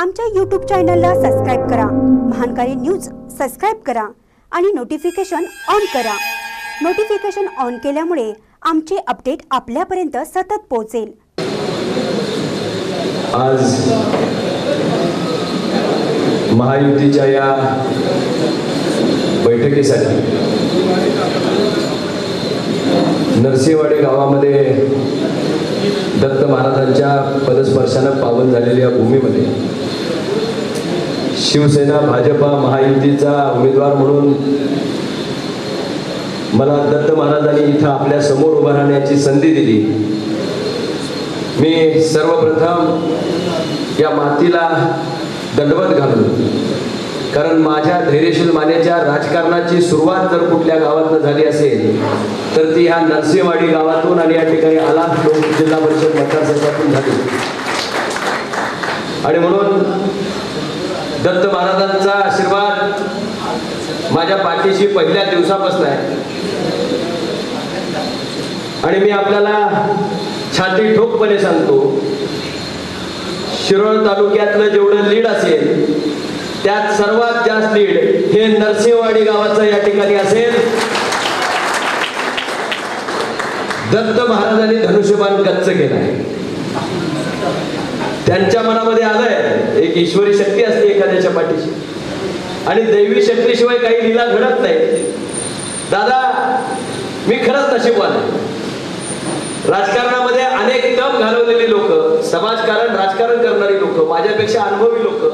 आमच्या यूट्यूब चॅनलला सबस्क्राईब करा. महानकारी न्यूज सबस्क्राईब करा आणि नोटिफिकेशन ऑन करा. नोटिफिकेशन ऑन केल्यामुळे आमचे अपडेट आपल्यापर्यंत सतत पोहोचेल. आज महायुतीच्या या बैठकीसाठी नरसिंहवाडी गावामध्ये दत्त महाराजांच्या पदस्पर्शानं पावन झालेल्या भूमीमध्ये शिवसेना भाजपा महायुतीचा उमेदवार म्हणून मला दत्त महाराजांनी इथं आपल्यासमोर उभं राहण्याची संधी दिली. मी सर्वप्रथम या मातीला दंडवत घालून कारण माझ्या धैर्यशील मानेच्या राजकारणाची सुरुवात जर कुठल्या गावातनं झाली असेल तर ती ह्या नरसिंहवाडी गावातून आणि या ठिकाणी आला जिल्हा परिषद मतदारसंघातून झाली. आणि म्हणून दत्त महाराजांचा आशीर्वाद माझ्या पाठीशी पहिल्या दिवसापासून आहे. आणि मी आपल्याला छाती ठोकपणे सांगतो शिरोळ तालुक्यातलं जेवढं लीड असेल त्यात सर्वात जास्त लीड हे नरसिंहवाडी गावाचं या ठिकाणी असेल. दत्त महाराजांनी धनुष्यबाण गच्च केला आहे. त्यांच्या मनामध्ये आलंय एक ईश्वरी शक्ती असते एखाद्याच्या पाठीशी. आणि दैवी शक्तीशिवाय काही लीला घडत नाही. दादा मी खरंच नशीबवान आहे. राजकारणामध्ये अनेक तप घालवलेली लोक समाजकारण राजकारण करणारी लोक माझ्यापेक्षा अनुभवी लोक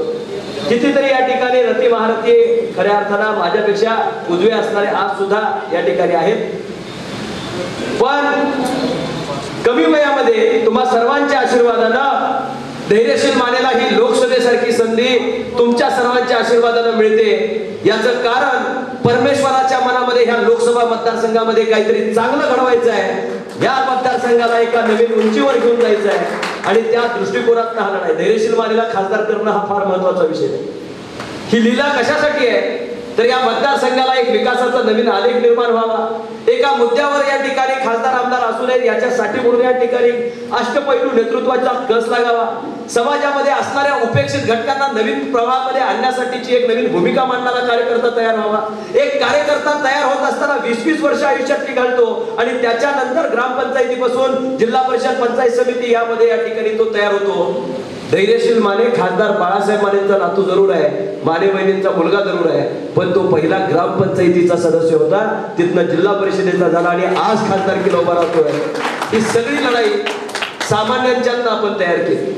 कितीतरी या ठिकाणी रती महारथी खऱ्या अर्थानं माझ्यापेक्षा उजवे असणारे आज सुद्धा या ठिकाणी आहेत. पण कमी वयामध्ये तुम्हा सर्वांच्या आशीर्वादानं धैर्यशील मानेला ही लोकसभेसारखी संधी तुमच्या सर्वांच्या आशीर्वादानं मिळते. याचं कारण परमेश्वराच्या मनामध्ये ह्या लोकसभा मतदारसंघामध्ये काहीतरी चांगलं घडवायचं आहे. या मतदारसंघाला एका नवीन उंचीवर घेऊन जायचं आहे. आणि त्या दृष्टिकोनात हा लढाई. धैर्यशील मानेला खासदार करणं हा फार महत्त्वाचा विषय आहे ही लीला कशासाठी आहे? तर या मतदारसंघाला एक विकासाचा नवीन आलेख निर्माण व्हावा. एका मुद्द्यावर या ठिकाणी खासदार आमदार असू नयेत याच्यासाठी म्हणून या ठिकाणी अष्टपैलू नेतृत्वाचा कस लागावा. समाजामध्ये असणाऱ्या उपेक्षित घटकांना नवीन प्रवाहामध्ये आणण्यासाठीची एक नवीन भूमिका मांडणारा कार्यकर्ता तयार व्हावा. एक कार्यकर्ता तयार होत असताना वीस वीस वर्ष आयुष्यात घालतो आणि त्याच्यानंतर ग्रामपंचायतीपासून जिल्हा परिषद पंचायत समिती यामध्ये या ठिकाणी तो तयार होतो. धैर्यशील माने खासदार बाळासाहेब मानेंचा नातू जरूर आहे माने बहिणींचा मुलगा जरूर आहे पण तो पहिला ग्रामपंचायतीचा सदस्य होता तिथनं जिल्हा परिषदेचा झाला आणि आज खासदार खासदारकीला उभा राहतोय. ही सगळी लढाई सामान्यांच्या आपण तयार केली.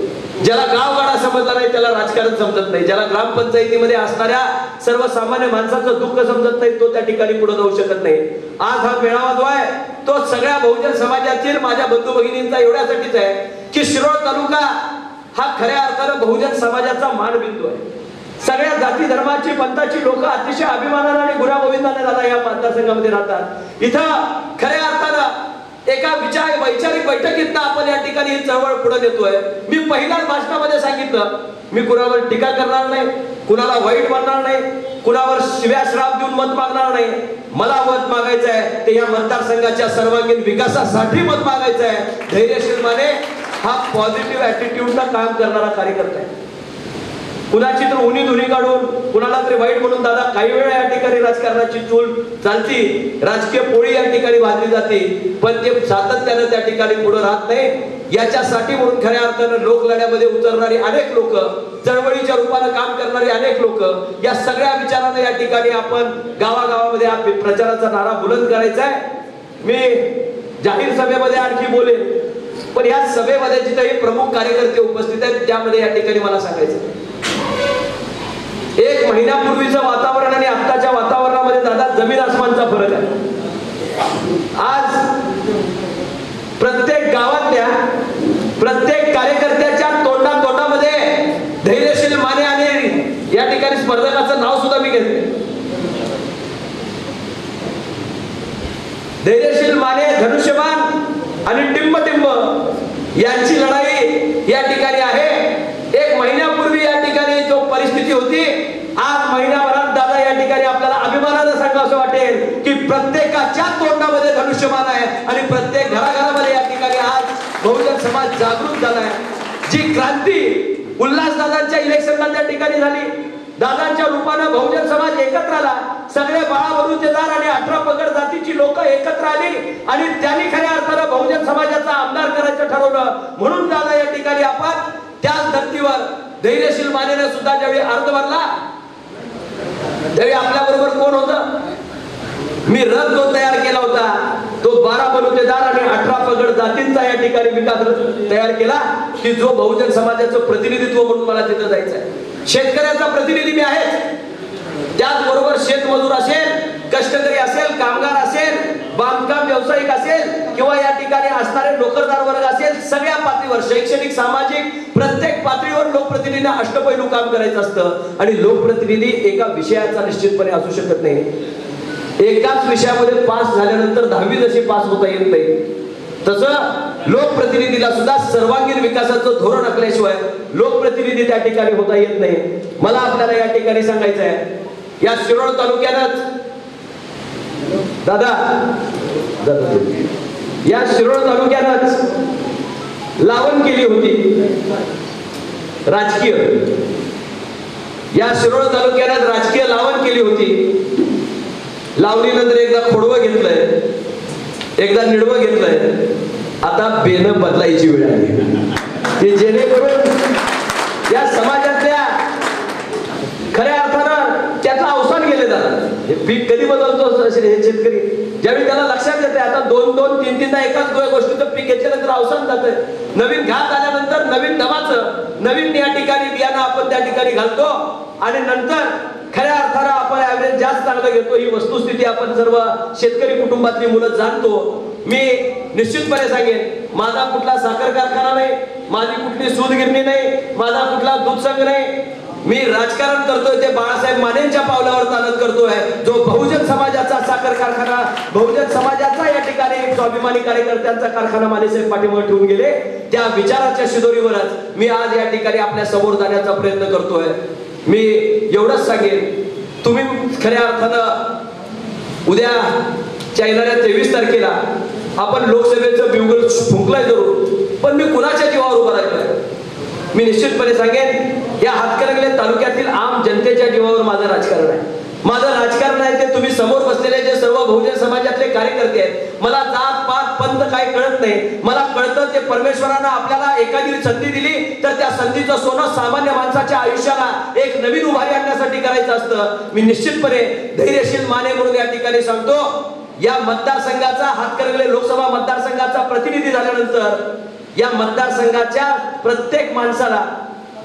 ज्याला गावगाडा समजला नाही त्याला राजकारण समजत नाही. ज्याला ग्रामपंचायतीमध्ये असणाऱ्या सर्वसामान्य माणसाचं दुःख समजत नाही तो त्या ठिकाणी पुढे जाऊ शकत नाही. आज हा मेळावा जो आहे तो सगळ्या बहुजन समाजातील माझ्या बंधू भगिनींचा एवढ्यासाठीच आहे की शिरोळ तालुका हा खऱ्या अर्थानं बहुजन समाजाचा मानबिंदू आहे. सगळ्या जाती धर्माची पंथाची लोक अतिशय अभिमानाने आणि गुरागोविंदाने दादा या मतदारसंघामध्ये राहतात. इथं खऱ्या अर्थानं एका विचार वैचारिक बैठकीत आपण या ठिकाणी ही चळवळ पुढे नेतोय. मी पहिल्याच भाषणामध्ये सांगितलं मी कुणावर टीका करणार नाही कुणाला वाईट मानणार नाही कुणावर शिव्या श्राप देऊन मत मागणार नाही. मला मत मागायचं आहे ते या मतदारसंघाच्या सर्वांगीण विकासासाठी मत मागायचं आहे धैर्यशील माने हा पॉझिटिव्ह ॲटिट्यूडला काम करणारा कार्यकर्ता आहे. कुणाची तर उनी धुनी काढून कुणाला तरी वाईट म्हणून दादा काही वेळा या ठिकाणी राजकारणाची चूल चालती राजकीय पोळी या ठिकाणी वाजली जाते पण ते सातत्यानं त्या ठिकाणी पुढे राहत नाही. याच्यासाठी म्हणून खऱ्या अर्थानं लोकलढ्यामध्ये उतरणारी अनेक लोक चळवळीच्या रूपानं काम करणारी अनेक लोक या सगळ्या विचारानं या ठिकाणी आपण गावागावामध्ये प्रचाराचा नारा बुलंद करायचा आहे. मी जाहीर सभेमध्ये आणखी बोलेन. पण या सभेमध्ये जिथे प्रमुख कार्यकर्ते उपस्थित आहेत त्यामध्ये या ठिकाणी मला सांगायचं एक महिन्यापूर्वीचं वातावरण आणि आत्ताच्या वातावरणामध्ये दादा जमीन आसमानचा फरक आहे. आज प्रत्येक गावातल्या प्रत्येक कार्यकर्त्याच्या तोंडा तोंडामध्ये धैर्यशील माने आणि या ठिकाणी स्पर्धकाचं नाव सुद्धा मी घेतले धैर्यशील माने धनुष्यबाण आणि टिंब टिंब यांची लढाई या ठिकाणी आहे. एक महिन्यापूर्वी या ठिकाणी जो परिस्थिती होती आज महिन्याभरात दादा या ठिकाणी आपल्याला अभिमानानं सांगा असं वाटेल की प्रत्येकाच्या तोंडामध्ये धनुष्यमान आहे आणि प्रत्येक घराघरामध्ये या ठिकाणी आज बहुजन समाज जागृत झालाय जी क्रांती उल्हास दादांच्या इलेक्शनला त्या ठिकाणी झाली. दादांच्या रूपानं बहुजन समाज एकत्र आला. सगळे बाळा बलुतेदार आणि अठरा पगड जातीची लोक एकत्र आली आणि त्यांनी खऱ्या अर्थानं बहुजन समाजाचा आमदार करायचं ठरवलं. म्हणून दादा या ठिकाणी आपण त्याच धर्तीवर धैर्यशील मानेने सुद्धा ज्यावेळी अर्ज भरला त्यावेळी आपल्या बरोबर कोण होत? मी रथ जो तयार केला होता तो बारा बलुतेदार आणि अठरा पगड जातींचा या ठिकाणी विकास रथ तयार केला. की जो बहुजन समाजाचं प्रतिनिधित्व म्हणून मला तिथं जायचं आहे शेतकऱ्याचा प्रतिनिधी मी आहे त्याचबरोबर शेतमजूर असेल कष्टकरी असेल कामगार असेल बांधकाम व्यावसायिक असेल किंवा या ठिकाणी असणारे नोकरदार वर्ग असेल सगळ्या पातळीवर शैक्षणिक सामाजिक प्रत्येक पातळीवर लोकप्रतिनिधींना अष्टपैलू काम करायचं असतं. आणि लोकप्रतिनिधी एका विषयाचा निश्चितपणे असू शकत नाही. एकाच विषयामध्ये पास झाल्यानंतर दहावी जशी पास होता येत नाही. तसं लोकप्रतिनिधीला सुद्धा सर्वांगीण विकासाचं धोरण आखल्याशिवाय लोकप्रतिनिधी त्या ठिकाणी होता येत नाही. मला आपल्याला या ठिकाणी सांगायचं आहे या शिरोळ तालुक्यातच दादा. दादा या शिरोळ तालुक्यातच लावण केली होती. राजकीय. या शिरोळ तालुक्यात राजकीय लावण केली होती. लावणीनंतर एकदा खोडवं घेतलंय. एकदा निडवं घेतलंय. आता बेन बदलायची वेळ आली. जेणेकरून या समाजातल्या खऱ्या अर्थानं त्याचं अवसान गेले जातात हे पीक कधी बदलतो असे हे शेतकरी ज्यावेळी त्याला लक्षात येते आता दोन दोन तीन तीनदा एकाच गोष्टीचं पीक घेतल्यानंतर अवसान जातंय. नवीन घात आल्यानंतर नवीन दमाचं नवीन या ठिकाणी बियाणं आपण त्या ठिकाणी घालतो आणि नंतर खऱ्या अर्थानं आपण ऍव्हरेज जास्त चांगलं घेतो. ही वस्तुस्थिती आपण सर्व शेतकरी कुटुंबातली मुलं जाणतो. मी निश्चितपणे सांगेन माझा कुठला साखर कारखाना नाही माझी कुठली सूत गिरणी नाही माझा कुठला दूध संघ नाही मी राजकारण करतोय ते बाळासाहेब मानेंच्या पावलावर चालत करतोय. जो बहुजन समाजाचा साखर कारखाना बहुजन समाजाचा या ठिकाणी स्वाभिमानी कार्यकर्त्यांचा कारखाना मानेसाहेब पाठीमागे ठेवून गेले. त्या विचाराच्या शिदोरीवरच मी आज या ठिकाणी आपल्यासमोर जाण्याचा प्रयत्न करतोय. मी एवढंच सांगेन तुम्ही खऱ्या अर्थानं उद्या येणाऱ्या तेवीस तारखेला आपण लोकसभेचं बिवगल फुंकलाय जरूर पण मी कुणाच्या जीवावर उभा राहिलोय? मी निश्चितपणे सांगेन या हातकणंगले तालुक्यातील आम जनतेच्या जीवावर माझं राजकारण आहे. माझं राजकारण आहे ते तुम्ही समोर बसलेले जे सर्व बहुजन समाजातले कार्यकर्ते आहेत मला जात पात पंत काही कळत नाही. मला कळतं ते परमेश्वरानं आपल्याला एखादी संधी दिली तर त्या संधीचं सोनं सामान्य माणसाच्या आयुष्याला एक नवीन उभारी आणण्यासाठी करायचं असतं. मी निश्चितपणे धैर्यशील माने म्हणून या ठिकाणी सांगतो या मतदारसंघाचा हातकणंगले लोकसभा मतदारसंघाचा प्रतिनिधी झाल्यानंतर या मतदारसंघाच्या प्रत्येक माणसाला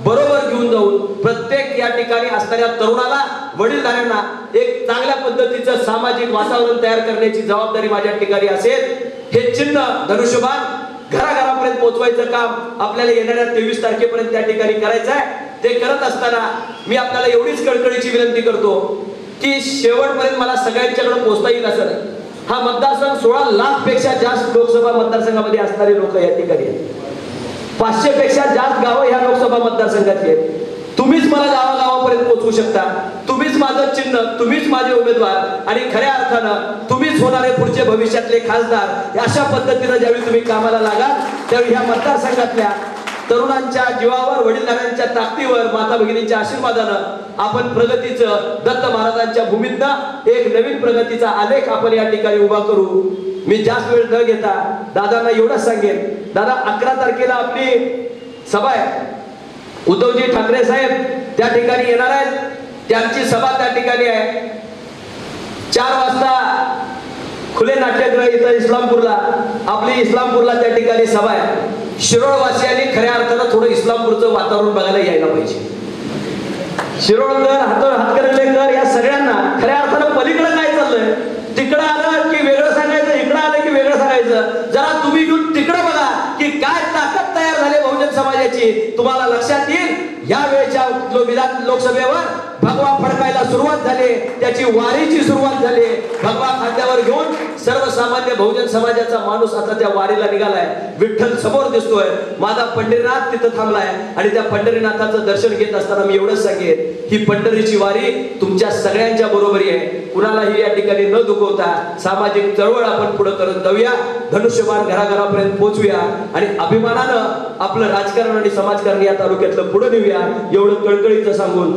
बरोबर घेऊन जाऊन प्रत्येक या ठिकाणी असणाऱ्या तरुणाला वडीलधाऱ्यांना एक चांगल्या पद्धतीचं सामाजिक वातावरण तयार करण्याची जबाबदारी माझ्या ठिकाणी असेल हे चिन्ह धनुष्यबाण घराघरापर्यंत पोहोचवायचं काम आपल्याला येणाऱ्या तेवीस तारखेपर्यंत त्या ठिकाणी करायचं आहे. ते करत असताना मी आपल्याला एवढीच कळकळीची विनंती करतो की शेवटपर्यंत मला सगळ्यांच्याकडे पोहोचता येईल असं नाही. हा मतदारसंघ सोळा लाखपेक्षा जास्त लोकसभा मतदारसंघामध्ये असणारे लोक या ठिकाणी आहेत. पाचशे पेक्षा जास्त गावं ह्या लोकसभा मतदारसंघातली आहेत. तुम्हीच मला गावागावापर्यंत पोहोचवू शकता. तुम्हीच माझं चिन्ह तुम्हीच माझे उमेदवार आणि खऱ्या अर्थानं तुम्हीच होणारे पुढचे भविष्यातले खासदार. अशा पद्धतीनं ज्यावेळी तुम्ही कामाला लागाल त्यावेळी ह्या मतदारसंघातल्या तरुणांच्या जीवावर वडीलधाऱ्यांच्या ताकदीवर माता भगिनींच्या आशीर्वादानं आपण प्रगतीचं दत्त महाराजांच्या भूमीतनं एक नवीन प्रगतीचा आलेख आपण या ठिकाणी उभा करू. मी जास्त वेळ न घेता दादांना एवढंच सांगेन. दादा अकरा तारखेला आपली सभा आहे. उद्धवजी ठाकरे साहेब त्या ठिकाणी येणार आहेत. त्यांची सभा त्या ठिकाणी आहे. चार वाजता खुले नाट्यगृह इथं इस्लामपूरला आपली इस्लामपूरला त्या ठिकाणी सभा आहे. शिरोळवासियांनी खऱ्या अर्थानं थोडं इस्लामपूरचं वातावरण बघायला यायला पाहिजे. शिरोळकर हात हातकरलेकर या सगळ्यांना खऱ्या अर्थानं पलीकडे काय चाललंय? तिकडं आलं की वेगळं सांगायचं इकडं आलं की वेगळं सांगायचं. जरा तुम्ही घेऊन तिकडं बघा की काय ताकद तयार झाली बहुजन समाजाची. तुम्हाला लक्षात येईल या वेळेच्या विधान लोकसभेवर भगवा फडकायला सुरुवात झाली. त्याची वारीची सुरुवात झाली. भगवा खांद्यावर घेऊन सर्वसामान्य बहुजन समाजाचा माणूस आता त्या वारीला निघालाय. विठ्ठल समोर दिसतोय. माझा पंढरीनाथ तिथं थांबलाय. आणि त्या पंढरीनाथाचं दर्शन घेत असताना मी एवढंच सांगेन ही पंढरीची वारी तुमच्या सगळ्यांच्या बरोबरी आहे. कुणालाही या ठिकाणी न दुखवता सामाजिक चळवळ आपण पुढे करत जाऊया. धनुष्यबाण घराघरापर्यंत पोहोचूया. आणि अभिमानानं आपलं राजकारण आणि समाजकारण या तालुक्यातलं पुढे नेऊया. एवढं कळकळीचं सांगून.